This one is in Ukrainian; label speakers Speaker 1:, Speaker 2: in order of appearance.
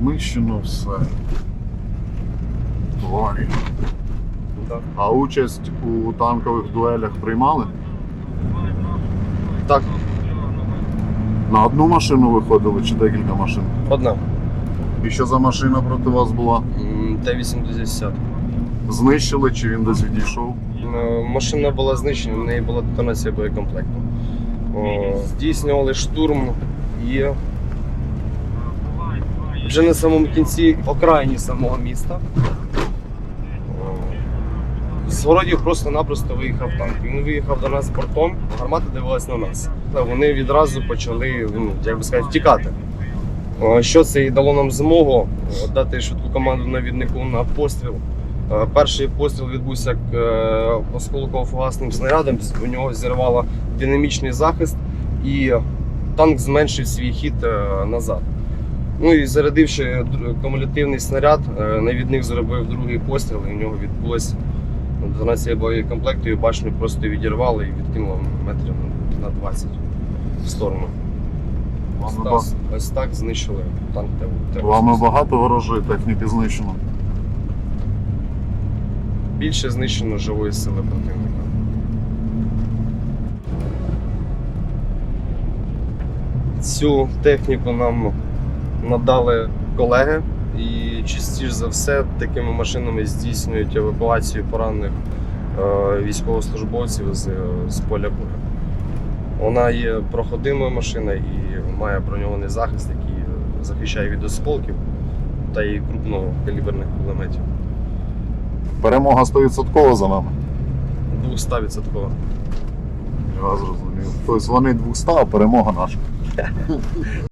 Speaker 1: знищено все. Тварі.
Speaker 2: Так.
Speaker 1: А участь у танкових дуелях приймали?
Speaker 2: Так,
Speaker 1: На одну машину виходили чи декілька машин?
Speaker 2: одна.
Speaker 1: І що за машина проти вас була?
Speaker 2: Т-80.
Speaker 1: Знищили чи він десь відійшов?
Speaker 2: Е, Машина була знищена, в неї була детонація боєкомплекту. Здійснювали штурм і вже на самому кінці окраїні самого міста. З просто-напросто виїхав танк. Він виїхав до нас бортом, гармата дивилась на нас. Вони відразу почали, ну, як би сказати, втікати. Що це і дало нам змогу дати швидку команду навіднику на постріл. Е, Перший постріл відбувся е, осколково-фугасним снарядом. У нього зірвало динамічний захист, і танк зменшив свій хід е, назад. Ну і зарядивши кумулятивний снаряд, е, навідник зробив другий постріл, і в нього відбулось детонація боєкомплекту, і башню просто відірвало і відкинуло метрів на 20 в сторону. Ось так, ось так знищили танк Т-
Speaker 1: вами багато ворожої техніки знищено.
Speaker 2: більше знищено живої сили противника. Цю техніку нам надали колеги, і частіше за все такими машинами здійснюють евакуацію поранених е, військовослужбовців з, з поля бою. Вона є проходимою машиною і має броньований захист, який захищає від осколків та і крупнокаліберних кулеметів.
Speaker 1: Перемога 100% за нами.
Speaker 2: 200%.
Speaker 1: Я зрозумів. Тобто вони 200, а перемога наша.